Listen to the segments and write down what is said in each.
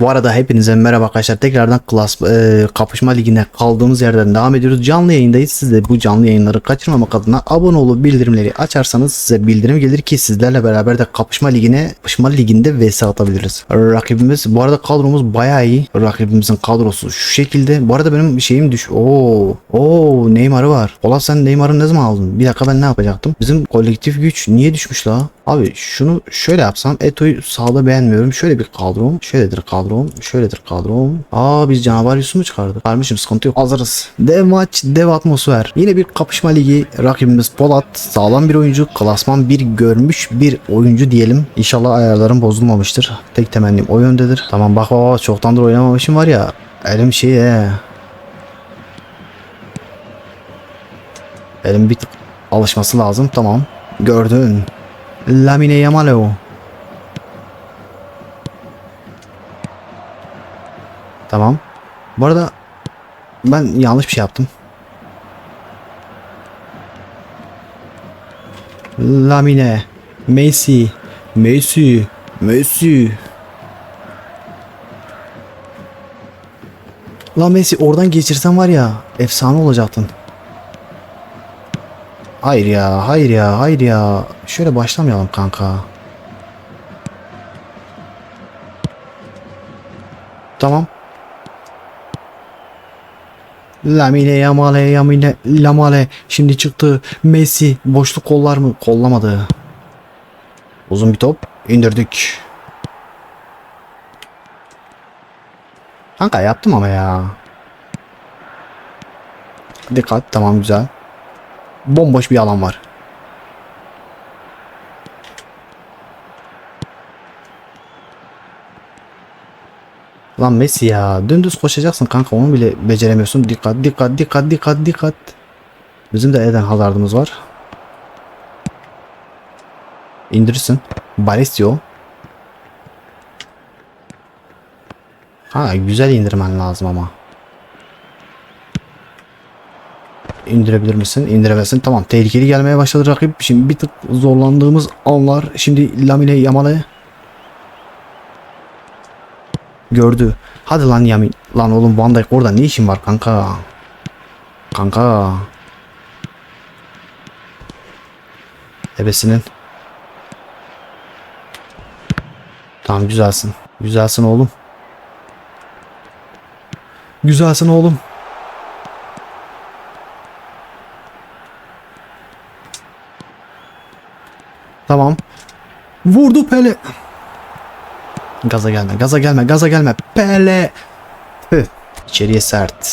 Bu arada hepinize merhaba arkadaşlar. Tekrardan klas e, kapışma ligine kaldığımız yerden devam ediyoruz. Canlı yayındayız. Siz de bu canlı yayınları kaçırmamak adına abone olup bildirimleri açarsanız size bildirim gelir ki sizlerle beraber de kapışma ligine kapışma liginde vs atabiliriz. Rakibimiz bu arada kadromuz bayağı iyi. Rakibimizin kadrosu şu şekilde. Bu arada benim şeyim düş. Oo. Oo Neymar'ı var. Ola sen Neymar'ı ne zaman aldın? Bir dakika ben ne yapacaktım? Bizim kolektif güç niye düşmüş la? Abi şunu şöyle yapsam Eto'yu sağda beğenmiyorum. Şöyle bir kadrom. Şöyledir kadrom. Şöyledir kadrom. Aa biz canavar Yusuf mu çıkardık? Kardeşim sıkıntı yok. Hazırız. Dev maç, dev atmosfer. Yine bir kapışma ligi. Rakibimiz Polat. Sağlam bir oyuncu. Klasman bir görmüş bir oyuncu diyelim. İnşallah ayarlarım bozulmamıştır. Tek temennim o yöndedir. Tamam bak bak çoktandır oynamamışım var ya. Elim şey he. Elim bir alışması lazım. Tamam. Gördün. Lamine Yamal o. Tamam. Bu arada ben yanlış bir şey yaptım. Lamine, Messi, Messi, Messi. La Messi oradan geçirsen var ya efsane olacaktın. Hayır ya, hayır ya, hayır ya. Şöyle başlamayalım kanka. Tamam. Lamine Yamale Yamine Lamale şimdi çıktı. Messi boşluk kollar mı? Kollamadı. Uzun bir top indirdik. Kanka yaptım ama ya. Dikkat tamam güzel. Bomboş bir alan var. Lan Messi ya dümdüz koşacaksın kanka onu bile beceremiyorsun. Dikkat dikkat dikkat dikkat dikkat. Bizim de Eden Hazard'ımız var. İndirirsin. Balestio. Ha güzel indirmen lazım ama. İndirebilir misin? İndiremezsin. Tamam. Tehlikeli gelmeye başladı rakip. Şimdi bir tık zorlandığımız anlar. Şimdi Lamine Yamal'e gördü. Hadi lan Yamin. Lan oğlum Van Dijk orada ne işin var kanka? Kanka. Ebesinin. Tamam güzelsin. Güzelsin oğlum. Güzelsin oğlum. Tamam. Vurdu Pele. Gaza gelme, gaza gelme, gaza gelme. Pele. Tüh. İçeriye sert.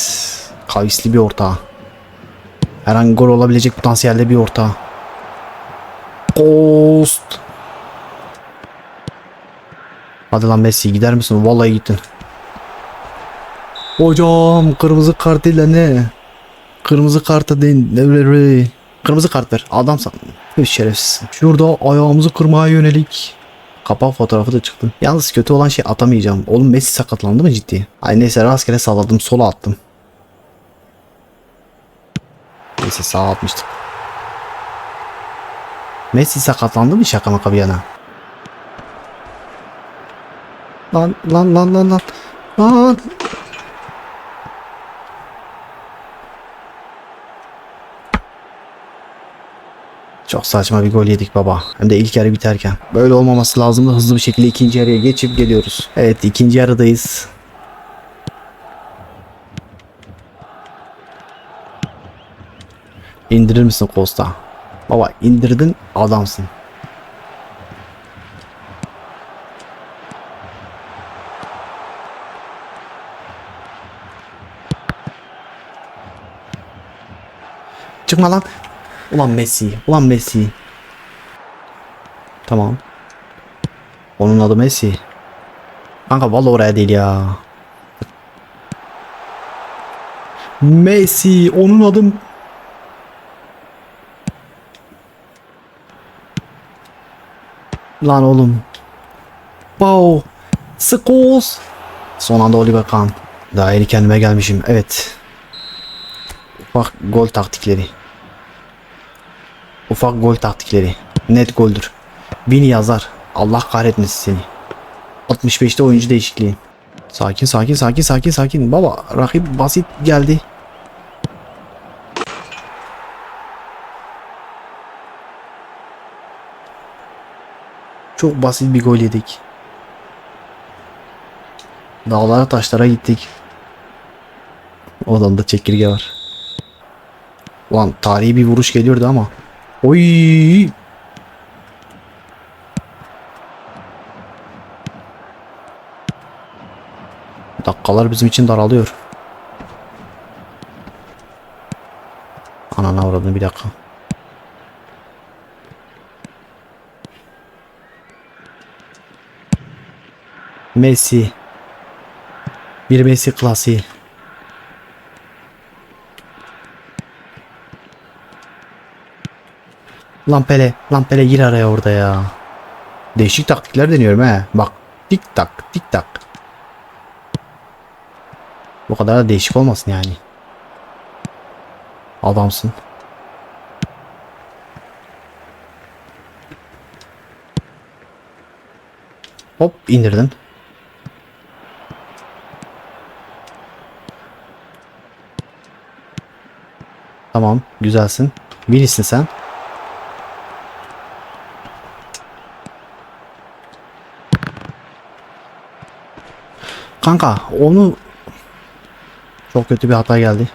Kavisli bir orta. Her an gol olabilecek potansiyelde bir orta. Post. Hadi lan Messi gider misin? Vallahi gittin. Hocam kırmızı kart ile ne? Kırmızı kartı değil. Kırmızı kart ver. Adamsan. Şerefsizsin. Şurada ayağımızı kırmaya yönelik. Kapak fotoğrafı da çıktı. Yalnız kötü olan şey atamayacağım. Oğlum Messi sakatlandı mı ciddi? Ay neyse rastgele salladım. Sola attım. Neyse sağa atmıştık. Messi sakatlandı mı şaka maka bir yana? Lan lan lan lan lan. Lan. Çok saçma bir gol yedik baba. Hem de ilk yarı biterken. Böyle olmaması lazımdı. Hızlı bir şekilde ikinci yarıya geçip geliyoruz. Evet ikinci yarıdayız. İndirir misin Costa? Baba indirdin adamsın. Çıkma lan. Ulan Messi. Ulan Messi. Tamam. Onun adı Messi. Kanka vallahi oraya değil ya. Messi. Onun adı Lan oğlum. Wow. Scholes. Son anda Oliver Kahn. Daha yeni kendime gelmişim. Evet. Bak gol taktikleri. Ufak gol taktikleri. Net goldür. Bini yazar. Allah kahretmesin seni. 65'te oyuncu değişikliği. Sakin sakin sakin sakin sakin. Baba rakip basit geldi. Çok basit bir gol yedik. Dağlara taşlara gittik. Odamda çekirge var. Ulan tarihi bir vuruş geliyordu ama. Oy! Dakikalar bizim için daralıyor. Anana avradını bir dakika. Messi. Bir Messi klasiği. Lan Pele, lan Pele gir araya orada ya. Değişik taktikler deniyorum he. Bak tik tak tik tak. Bu kadar da değişik olmasın yani. Adamsın. Hop indirdin. Tamam güzelsin. Winnie'sin sen. Kanka onu çok kötü bir hata geldi.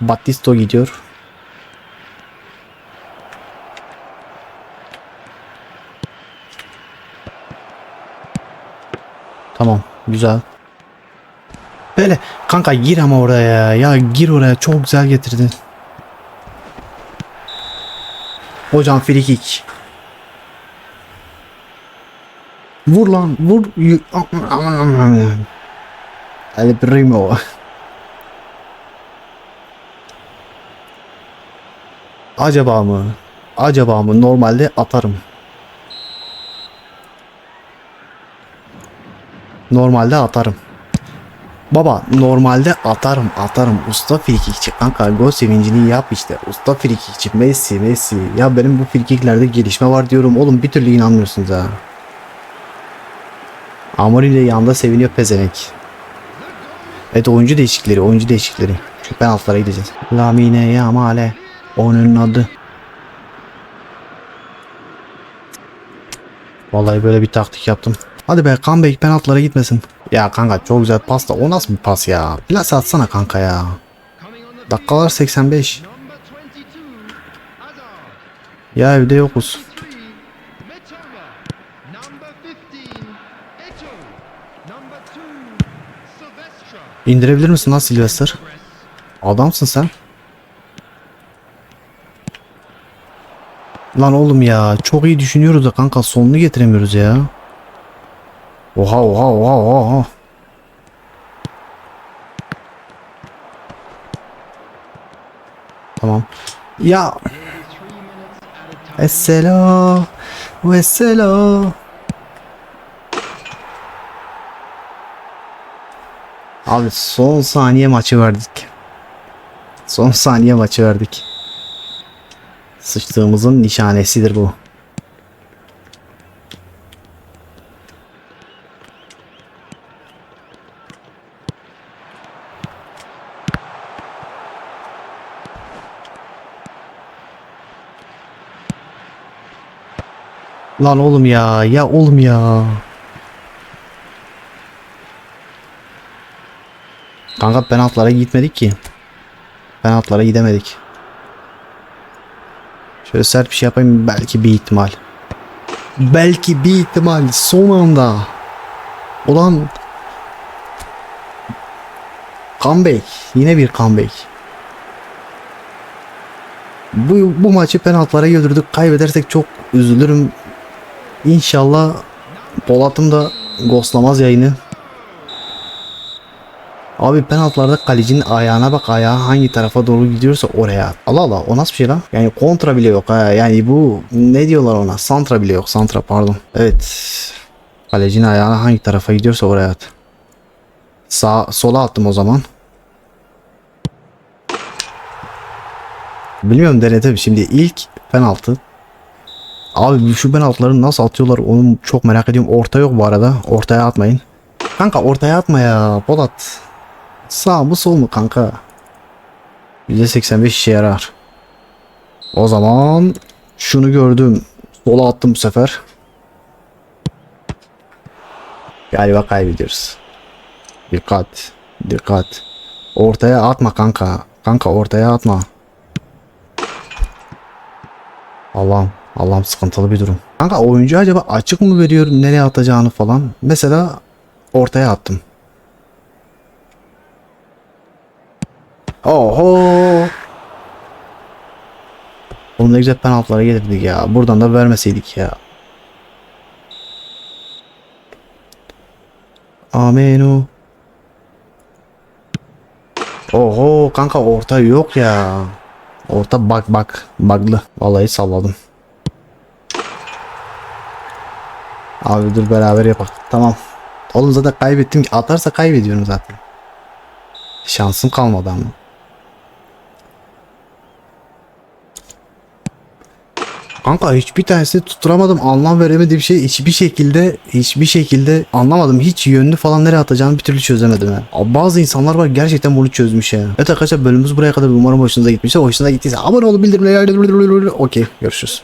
Battisto gidiyor. Tamam güzel. Böyle kanka gir ama oraya ya gir oraya çok güzel getirdin. Hocam free kick. Vur lan vur. El primo. Acaba mı? Acaba mı? Normalde atarım. Normalde atarım. Baba normalde atarım atarım. Usta frikikçi kanka gol sevincini yap işte. Usta frikikçi Messi Messi. Ya benim bu frikiklerde gelişme var diyorum. Oğlum bir türlü inanmıyorsunuz ha. Amorim de yanında seviniyor pezevenk. Evet oyuncu değişikleri oyuncu değişikleri. Şu penaltılara gideceğiz. Lamine Yamale. Onun adı. Vallahi böyle bir taktik yaptım. Hadi be comeback penaltılara gitmesin. Ya kanka çok güzel pas da o nasıl bir pas ya? Plas atsana kanka ya. Dakikalar 85. Ya evde yokuz. İndirebilir misin lan Sylvester? Adamsın sen. Lan oğlum ya çok iyi düşünüyoruz da kanka sonunu getiremiyoruz ya. Oha oha oha oha. Tamam. Ya. Esselo. Esselo. Abi son saniye maçı verdik. Son saniye maçı verdik. Sıçtığımızın nişanesidir bu. Lan oğlum ya, ya oğlum ya. Kanka penaltılara gitmedik ki. Penaltılara gidemedik. Şöyle sert bir şey yapayım belki bir ihtimal. Belki bir ihtimal son anda. Ulan comeback. Yine bir comeback. Bu, bu maçı penaltılara götürdük. Kaybedersek çok üzülürüm. İnşallah Polat'ım da ghostlamaz yayını. Abi penaltılarda kalecinin ayağına bak ayağı hangi tarafa doğru gidiyorsa oraya at. Allah Allah o nasıl bir şey lan? Yani kontra bile yok ha. Yani bu ne diyorlar ona? Santra bile yok. Santra pardon. Evet. Kalecinin ayağına hangi tarafa gidiyorsa oraya at. Sağ sola attım o zaman. Bilmiyorum denetelim. Şimdi ilk penaltı. Abi şu penaltıları nasıl atıyorlar onu çok merak ediyorum. Orta yok bu arada. Ortaya atmayın. Kanka ortaya atma ya Polat. Sağ mı sol mu kanka? %85 işe yarar. O zaman şunu gördüm. Sola attım bu sefer. Galiba kaybediyoruz. Dikkat. Dikkat. Ortaya atma kanka. Kanka ortaya atma. Allah'ım. Allah'ım sıkıntılı bir durum. Kanka oyuncu acaba açık mı veriyor nereye atacağını falan. Mesela ortaya attım. Oho. Oğlum ne güzel penaltılara gelirdik ya. Buradan da vermeseydik ya. Amenu. Oho kanka orta yok ya. Orta bak bak. Bug'lı. Vallahi salladım. Abi dur beraber yapak. Tamam. Oğlum zaten kaybettim. Atarsa kaybediyorum zaten. Şansım kalmadı ama. Kanka hiçbir tanesini tutturamadım. Anlam veremediğim şey hiçbir şekilde hiçbir şekilde anlamadım. Hiç yönünü falan nereye atacağını bir türlü çözemedim ya. Bazı insanlar var gerçekten bunu çözmüş ya. Evet arkadaşlar bölümümüz buraya kadar umarım hoşunuza gitmişse. Hoşunuza gittiyse abone olup bildirimleri okey görüşürüz.